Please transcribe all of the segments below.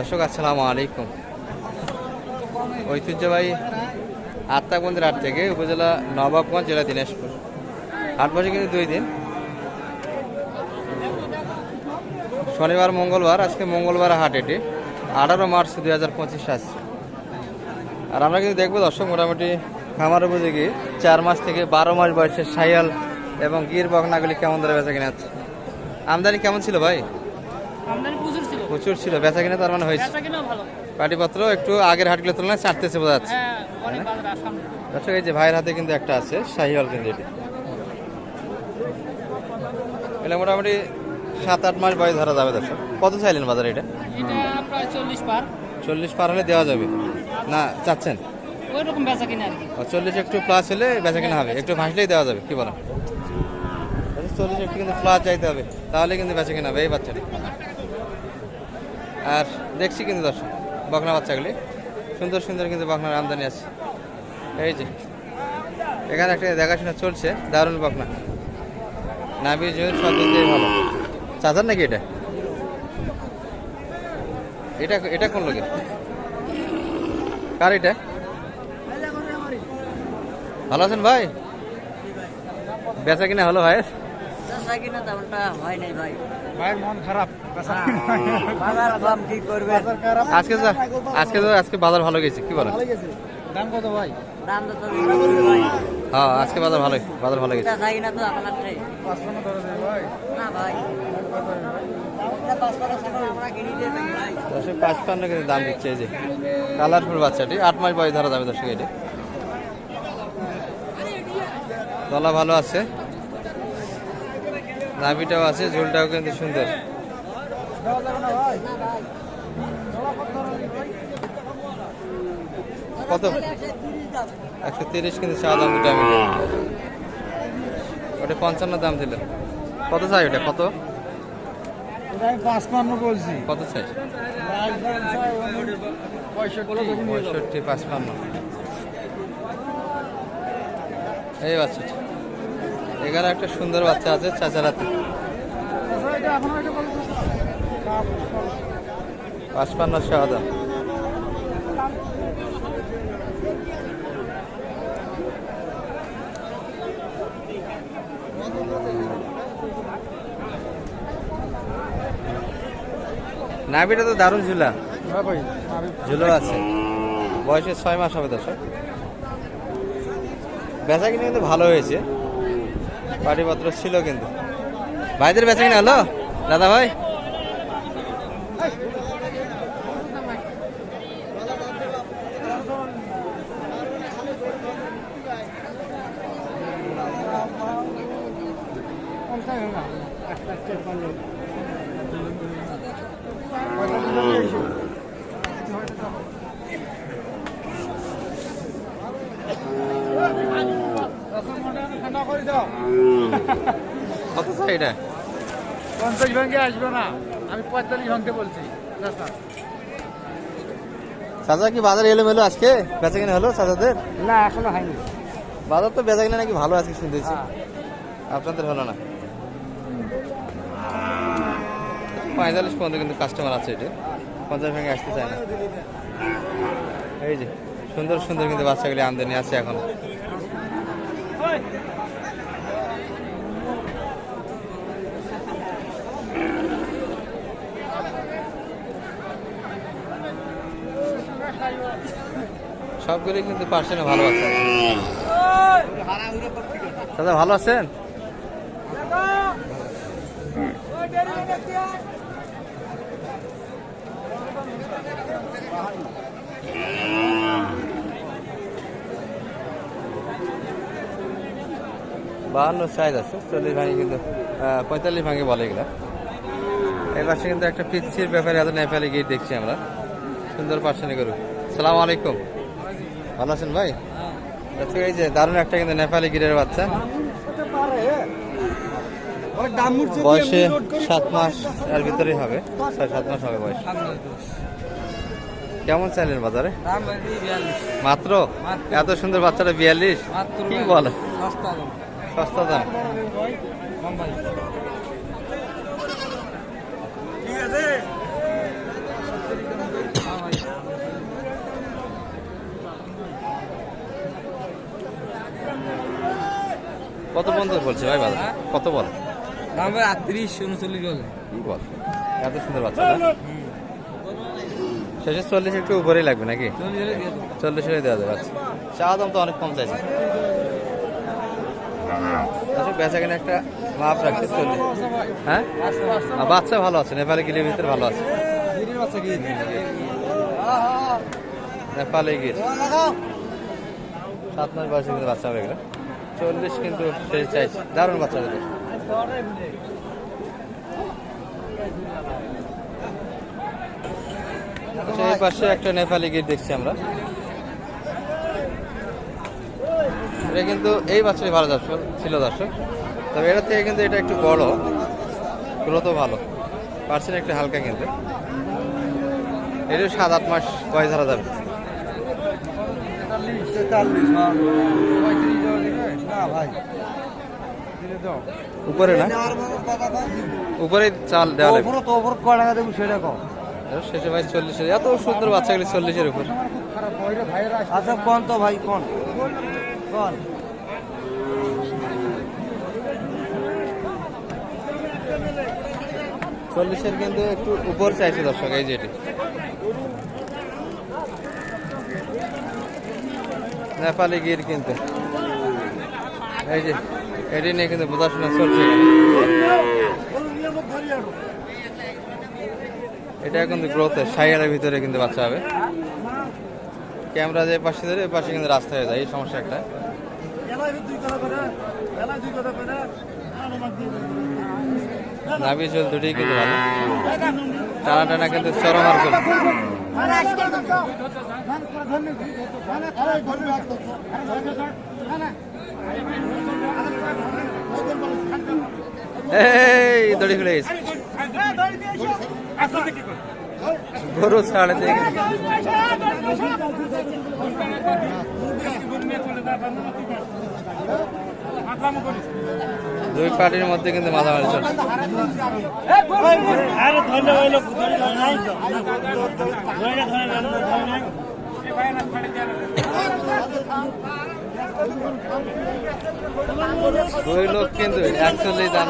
দর্শক, আসসালামু আলাইকুম। ঐতিহ্যবাহী আত্মাগঞ্জের হাট থেকে উপজেলা নবাবগঞ্জ, জেলা দিনাজপুর। হাট বসে কিন্তু দুই দিন। শনিবার, মঙ্গলবার, আজকে মঙ্গলবার হাট এটি। আঠারো মার্চ দুই হাজার পঁচিশ আসছে আর আমরা কিন্তু দেখব দর্শক, মোটামুটি খামার উপযোগী, চার মাস থেকে বারো মাস বয়সের সাইয়াল এবং গির বকনাগুলি কেমন ধরে বেচা কিনা হচ্ছে? আমদানি কেমন ছিল ভাই? প্রচুর ছিল। বেচা কিনা তার মানে হয়েছে। পাটিপত্র একটু আগের হাটগুলোর তুলনায় চারতেছে বোঝা যাচ্ছে। হ্যাঁ আচ্ছা এই যে ভাইয়ের হাতে কিন্তু একটা আছে শাহিওয়াল কিন্তু এটি। এটা মোটামুটি সাত আট মাস বয়স ধরা যাবে দর্শক। কত চাইলেন বাজারে এটা? চল্লিশ পার। হলে দেওয়া যাবে। না চাচ্ছেন? চল্লিশ একটু প্লাস হলে বেচা কেনা হবে। একটু ভাসলেই দেওয়া যাবে কি বলেন? চল্লিশ একটু কিন্তু প্লাস যাইতে হবে। তাহলে কিন্তু বেচা কিনা হবে এই বাচ্চাটি। আর দেখছি কিন্তু দর্শক, বকনা বাচ্চাগুলি। সুন্দর সুন্দর কিন্তু বকনার আমদানি আছে। এই যে, এখানে একটা দেখাশোনা চলছে, দারুণ বকনা। নাবি জয়ের সব ভালো। চাচার নাকি এটা? এটা এটা কোন লোকের? কার এটা? ভালো আছেন ভাই? বেচা কিনা হলো ভাই বেচা কিনা তেমনটা হয় নাই ভাই ভাইয়ের মন খারাপ। বাজার দাম কি করবে? আজকে আজকে আজকে বাজার ভালো গেছে কি বলেন? দাম কত ভাই? দাম তো ভাই। হ্যাঁ আজকে বাজার ভালো বাজার ভালো গেছে। বেচা কিনা তো আপনার ভাই। না ভাই। দশে কিন্তু দাম দিচ্ছে এই যে। কালারফুল বাচ্চাটি আট মাস বয়স ধরা যাবে দর্শক এটি। তলা ভালো আছে। নাভিটাও আছে ঝুলটাও কিন্তু সুন্দর। কত? একশো তিরিশ কিন্তু চা দাম দুটো আমি ওটা পঞ্চান্ন দাম দিল কত চাই ওটা? কত? পাঁচপান্ন বলছি। কত চাই? পঁয়ষট্টি পঁয়ষট্টি পাঁচপান্ন। এই বাচ্চাটি। এখানে একটা সুন্দর বাচ্চা আছে চাচারাতে। পাঁচপান্ন শাহাদা নাভিটা তো দারুণ ঝুলা। হ্যাঁ ঝুলো আছে। বয়সে ছয় মাস হবে দর্শক। বেচা কিনে কিন্তু ভালো হয়েছে। পাটিপত্র ছিল কিন্তু। ভাইদের বেচা কিনে হলো? দাদা ভাই? ঠান্ডা করে দাও। কত চাই এটা? পঞ্চাশ ভাঙ্গে আসবে না। আমি পঁয়তাল্লিশ ভাঙতে বলছি। চাচা কি বাজার এলো মেলো আজকে? বেচা কিনে হলো চাচাদের? না এখনও হয়নি। বাজার তো বেচা কিনে নাকি ভালো আজকে শুনতেছি আপনাদের হলো না। পঁয়তাল্লিশ পর্যন্ত কিন্তু কাস্টমার আছে এটা। পঞ্চাশ ভেঙে আসতে চায় না। এই যে সুন্দর সুন্দর কিন্তু বাচ্চাগুলি আমদানি আছে এখন। সবগুলি কিন্তু পার্সেন্টে ভালো আছে। দাদা, ভালো আছেন? বাহান্ন সাইজ আছে, চল্লিশ ভাঙে কিন্তু পঁয়তাল্লিশ ভাঙে বলে এগুলা। এই পাশে কিন্তু একটা পিচ্ছির ব্যাপারে এত নেপালি গিয়ে দেখছি আমরা। সুন্দর পার্সেন্ট করুক সালাম আলাইকুম। ভালো আছেন ভাই? আচ্ছা এই যে দারুণ একটা কিন্তু নেপালি গিরের বাচ্চা। বয়সে সাত মাস এর ভিতরেই হবে। ছয় সাত মাস হবে বয়স। কেমন চাইলেন বাজারে? মাত্র? এত সুন্দর বাচ্চাটা বিয়াল্লিশ? কি বলে? সস্তা দাম। কত পর্যন্ত বলছে ভাই বাজার? কত বল? দাম ভাই আটত্রিশ উনচল্লিশ বলে। কি বল? এত সুন্দর বাচ্চা শেষে চল্লিশ একটু উপরেই লাগবে নাকি? চল্লিশ হলে দেওয়া যাবে আচ্ছা। চা দাম তো অনেক কম চাইছে। আচ্ছা বেচা কিনে একটা মাপ রাখছে চল্লিশ। হ্যাঁ? বাচ্চা ভালো আছে নেপালে গিরির ভিতরে ভালো আছে। নেপালে গির। সাত মাস বয়সে কিন্তু বাচ্চা হবে এগুলো। চল্লিশ কিন্তু শেষ চাইছে। দারুণ বাচ্চা হবে আচ্ছা এই পাশে একটা নেপালি গির দেখছি আমরা। এটা কিন্তু এই বাচ্চাই ভালো দর্শক, ছিল দর্শক। তবে এটা থেকে কিন্তু এটা একটু বড় গ্রোথও ভালো। পার্সেন্ট একটু হালকা কিন্তু। এটা সাত আট মাস বয়স ধরা যাবে। হ্যাঁ। উপরে না? উপরে চাল দেওয়া লাগবে। তো ওপর ক টাকা দেবো সেটা কম শেষে ভাই চল্লিশের এত সুন্দর বাচ্চাগুলি চল্লিশের উপর। আচ্ছা কোন তো ভাই কোন? কোন? চল্লিশের কিন্তু একটু উপর চাইছে দর্শক এই যেটি। নেপালি গির কিন্তু। এই যে, এটি নিয়ে কিন্তু বোঝাশোনা চলছে। এটা কিন্তু গ্রোথের সাইয়ারের ভিতরে কিন্তু বাচ্চা হবে। ক্যামেরা যে পাশে ধরে পাশে কিন্তু রাস্তা হয়ে যায়, এই সমস্যা একটা। নাভি চল দুটোই কিন্তু ভালো। টানা টানা কিন্তু চরম আর চল এই দড়ি খুলে গেছে গরু ছাড়ে দিয়ে দুই পার্টির মধ্যে কিন্তু মাঝামাঝি চলছে দুই লোক কিন্তু একচল্লিশ দাম।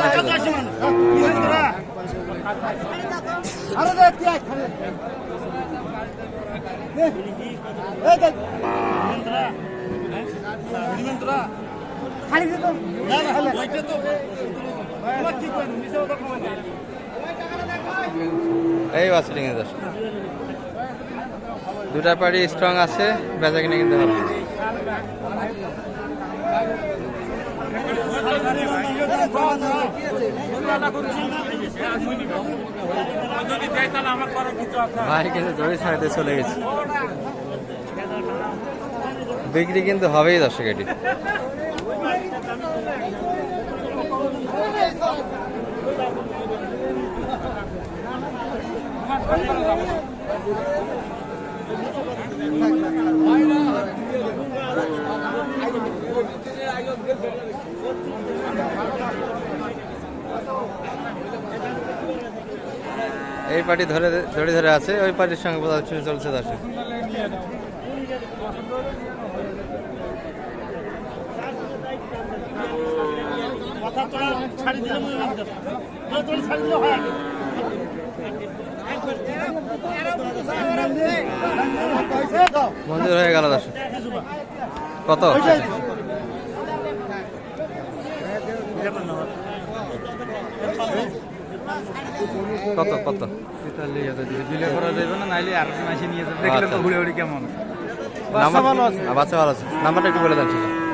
এই বাচ্চাটি কিন্তু দশ দুটা পাড়ি স্ট্রং আছে বেচা কিনে কিনতে হবে চলে গেছে। বিক্রি কিন্তু হবেই দর্শক এটি। এই পার্টি ধরে ধরে ধরে আছে ওই পার্টির সঙ্গে চলছে দর্শক মঞ্জুর হয়ে গেল দর্শক। কত? কত কত? দিলে করা যাবে না নাইলে আর মাসে নিয়ে যাবে দেখলে তো ঘুরে ঘুরে কেমন ভালো আছে। বাচ্চা ভালো আছে। নাম্বারটা একটু বলে দেন।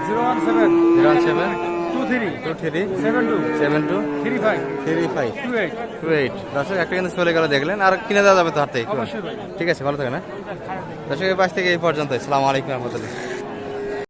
Zero one seven. Zero one seven. Two three two three seven two seven two three five three five two eight two eight দর্শক একটা কিন্তু চলে গেল দেখলেন। আর কিনে দেওয়া যাবে তো হাতে ঠিক আছে ভালো থাকে না দর্শক এই পাশ থেকে এই পর্যন্ত আসসালামাইকুম আলাইকুম রহমতুল্লাহ।